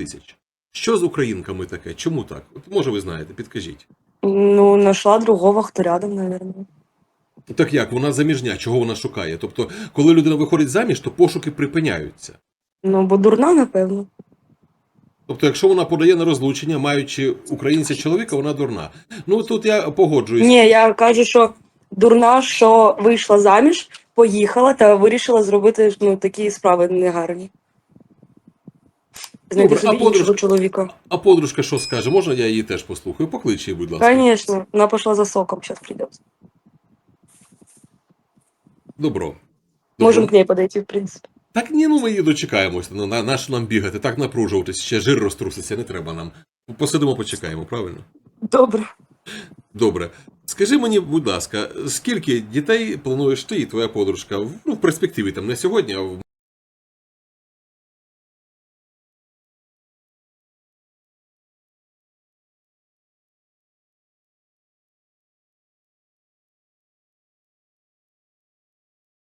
тисяч. Що з українками таке? Чому так? От, може, ви знаєте, підкажіть. Ну, нашла другого, хто рядом, наверное. Так як, вона заміжня, чого вона шукає? Тобто, коли людина виходить заміж, то пошуки припиняються. Ну, бо дурна, напевно. Тобто, якщо вона подає на розлучення, маючи українця чоловіка, вона дурна. Ну тут я погоджуюсь. Ні, я кажу, що дурна, що вийшла заміж, поїхала та вирішила зробити ну, такі справи негарні. Добре, а собі іншого подружка- чоловіка. А подружка що скаже? Можна я її теж послухаю? Поклич її, будь ласка. Конечно, вона пішла за соком, зараз прийде. Добро. Добро. Можемо к ней подойти, в принципі. Так ні, ну ми її дочекаємось. Ну, на, на що нам бігати, так напружуватись, ще жир розтруситься, не треба нам. Посидимо, почекаємо, правильно? Добре. Добре. Скажи мені, будь ласка, скільки дітей плануєш ти і твоя подружка в, ну, в перспективі, там не сьогодні, а в